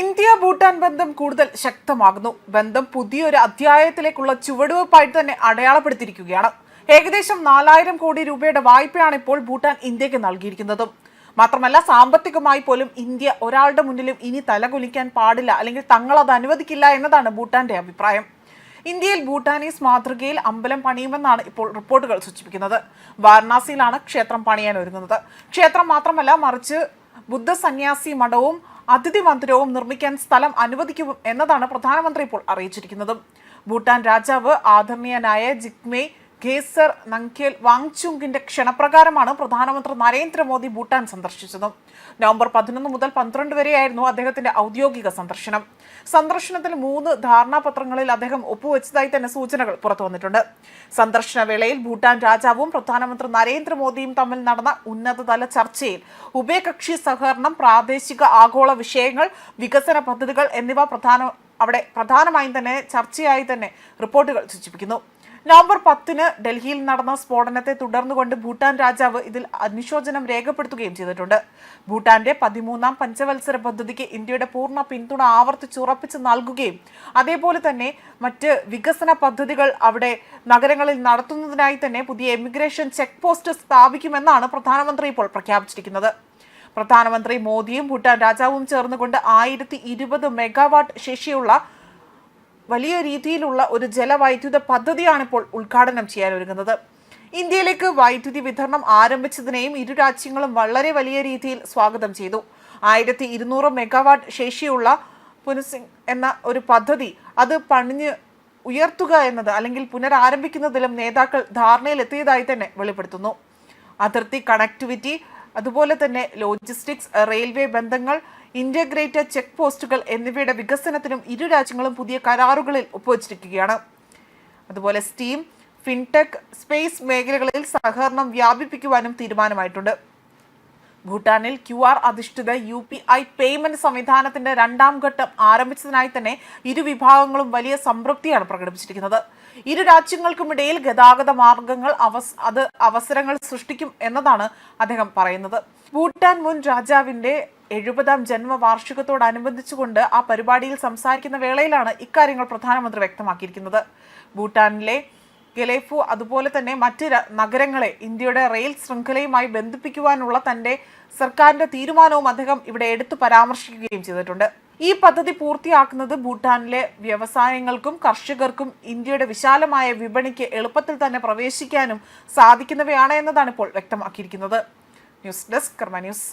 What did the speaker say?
India Bhutan ബന്ധം കൂടുതൽ ശക്തമാകുന്നു. ബന്ധം പുതിയൊരു അധ്യായത്തിലേക്കുള്ള ചുവടുവെപ്പായിട്ട് തന്നെ അടയാളപ്പെടുത്തിയിരിക്കുകയാണ്. ഏകദേശം നാലായിരം കോടി രൂപയുടെ വായ്പയാണ് ഇപ്പോൾ ഭൂട്ടാൻ ഇന്ത്യയ്ക്ക് നൽകിയിരിക്കുന്നത്. മാത്രമല്ല സാമ്പത്തികമായി പോലും ഇന്ത്യ ഒരാളുടെ മുന്നിലും ഇനി തലകുലിക്കാൻ പാടില്ല അല്ലെങ്കിൽ തങ്ങൾ അത് അനുവദിക്കില്ല എന്നതാണ് ഭൂട്ടാന്റെ അഭിപ്രായം. ഇന്ത്യയിൽ ഭൂട്ടാനീസ് മാതൃകയിൽ അമ്പലം പണിയുമെന്നാണ് ഇപ്പോൾ റിപ്പോർട്ടുകൾ സൂചിപ്പിക്കുന്നത്. വാരണാസിയിലാണ് ക്ഷേത്രം പണിയാൻ ഒരുങ്ങുന്നത്. ക്ഷേത്രം മാത്രമല്ല മറിച്ച് ബുദ്ധ സന്യാസി മഠവും അതിഥി മന്ദിരവും നിർമ്മിക്കാൻ സ്ഥലം അനുവദിക്കും എന്നതാണ് പ്രധാനമന്ത്രി ഇപ്പോൾ അറിയിച്ചിരിക്കുന്നത്. ഭൂട്ടാൻ രാജാവ് ആദരണീയനായ ജിഗ്മെ ഖേസർ നങ്ക്യേൽ വാങ്ചുങ്കിന്റെ ക്ഷണപ്രകാരമാണ് പ്രധാനമന്ത്രി നരേന്ദ്രമോദി ഭൂട്ടാൻ സന്ദർശിച്ചത്. നവംബർ പതിനൊന്ന് മുതൽ പന്ത്രണ്ട് വരെയായിരുന്നു അദ്ദേഹത്തിന്റെ ഔദ്യോഗിക സന്ദർശനം. സന്ദർശനത്തിൽ മൂന്ന് ധാരണാപത്രങ്ങളിൽ അദ്ദേഹം ഒപ്പുവെച്ചതായി തന്നെ സൂചനകൾ പുറത്തു വന്നിട്ടുണ്ട് സന്ദർശന വേളയിൽ ഭൂട്ടാൻ രാജാവും പ്രധാനമന്ത്രി നരേന്ദ്രമോദിയും തമ്മിൽ നടന്ന ഉന്നതതല ചർച്ചയിൽ ഉഭയകക്ഷി സഹകരണം പ്രാദേശിക ആഗോള വിഷയങ്ങൾ വികസന പദ്ധതികൾ എന്നിവ പ്രധാന അവിടെ പ്രധാനമായും തന്നെ ചർച്ചയായി തന്നെ റിപ്പോർട്ടുകൾ സൂചിപ്പിക്കുന്നു. നവംബർ പത്തിന് ഡൽഹിയിൽ നടന്ന സ്ഫോടനത്തെ തുടർന്നുകൊണ്ട് ഭൂട്ടാൻ രാജാവ് ഇതിൽ അനുശോചനം രേഖപ്പെടുത്തുകയും ചെയ്തിട്ടുണ്ട്. ഭൂട്ടാന്റെ പതിമൂന്നാം പഞ്ചവത്സര പദ്ധതിക്ക് ഇന്ത്യയുടെ പൂർണ പിന്തുണ ആവർത്തിച്ചുറപ്പിച്ച് നൽകുകയും അതേപോലെ തന്നെ മറ്റ് വികസന പദ്ധതികൾ അവിടെ നഗരങ്ങളിൽ നടത്തുന്നതിനായി തന്നെ പുതിയ എമിഗ്രേഷൻ ചെക്ക് പോസ്റ്റ് സ്ഥാപിക്കുമെന്നാണ് പ്രധാനമന്ത്രി ഇപ്പോൾ പ്രഖ്യാപിച്ചിരിക്കുന്നത്. പ്രധാനമന്ത്രി മോദിയും ഭൂട്ടാൻ രാജാവും ചേർന്നുകൊണ്ട് ആയിരത്തി മെഗാവാട്ട് ശേഷിയുള്ള വലിയ രീതിയിലുള്ള ഒരു ജലവൈദ്യുത പദ്ധതിയാണ് ഇപ്പോൾ ഉദ്ഘാടനം ചെയ്യാനൊരുങ്ങുന്നത് ഇന്ത്യയിലേക്ക് വൈദ്യുതി വിതരണം ആരംഭിച്ചതിനെയും ഇരു രാജ്യങ്ങളും വളരെ വലിയ രീതിയിൽ സ്വാഗതം ചെയ്തു. ആയിരത്തി ഇരുന്നൂറ് മെഗാവാട്ട് ശേഷിയുള്ള പുനസിംഗ് എന്ന ഒരു പദ്ധതി അത് പണിഞ്ഞ് ഉയർത്തുക എന്നത് അല്ലെങ്കിൽ പുനരാരംഭിക്കുന്നതിലും നേതാക്കൾ ധാരണയിലെത്തിയതായി തന്നെ വെളിപ്പെടുത്തുന്നു. അതിർത്തി കണക്ടിവിറ്റി അതുപോലെ തന്നെ ലോജിസ്റ്റിക്സ് റെയിൽവേ ബന്ധങ്ങൾ ഇന്റഗ്രേറ്റഡ് ചെക്ക് പോസ്റ്റുകൾ എന്നിവയുടെ വികസനത്തിനും ഇരു രാജ്യങ്ങളും പുതിയ കരാറുകളിൽ ഒപ്പുവച്ചിരിക്കുകയാണ്. അതുപോലെ സ്റ്റീം ഫിൻടെക് സ്പേസ് മേഖലകളിൽ സഹകരണം വ്യാപിപ്പിക്കുവാനും തീരുമാനമായിട്ടുണ്ട്. ഭൂട്ടാനിൽ ക്യു ആർ അധിഷ്ഠിത യു പി ഐ പേയ്മെന്റ് സംവിധാനത്തിന്റെ രണ്ടാം ഘട്ടം ആരംഭിച്ചതിനായി തന്നെ ഇരു വിഭാഗങ്ങളും വലിയ സംതൃപ്തിയാണ് പ്രകടിപ്പിച്ചിരിക്കുന്നത്. ഇരു രാജ്യങ്ങൾക്കുമിടയിൽ ഗതാഗത മാർഗങ്ങൾ അവസ് അത് അവസരങ്ങൾ സൃഷ്ടിക്കും എന്നതാണ് അദ്ദേഹം പറയുന്നത്. ഭൂട്ടാൻ മുൻ രാജാവിന്റെ എഴുപതാം ജന്മവാർഷികത്തോടനുബന്ധിച്ചുകൊണ്ട് ആ പരിപാടിയിൽ സംസാരിക്കുന്ന വേളയിലാണ് ഇക്കാര്യങ്ങൾ പ്രധാനമന്ത്രി വ്യക്തമാക്കിയിരിക്കുന്നത്. ഭൂട്ടാനിലെ ഗലേഫു അതുപോലെ തന്നെ മറ്റ് നഗരങ്ങളെ ഇന്ത്യയുടെ റെയിൽ ശൃംഖലയുമായി ബന്ധിപ്പിക്കുവാനുള്ള തന്റെ സർക്കാരിന്റെ തീരുമാനവും അദ്ദേഹം ഇവിടെ എടുത്തു പരാമർശിക്കുകയും ചെയ്തിട്ടുണ്ട്. ഈ പദ്ധതി പൂർത്തിയാക്കുന്നത് ഭൂട്ടാനിലെ വ്യവസായങ്ങൾക്കും കർഷകർക്കും ഇന്ത്യയുടെ വിശാലമായ വിപണിക്ക് എളുപ്പത്തിൽ തന്നെ പ്രവേശിക്കാനും സാധിക്കുന്നവയാണ് എന്നതാണ് ഇപ്പോൾ വ്യക്തമാക്കിയിരിക്കുന്നത്. News desk Karma news.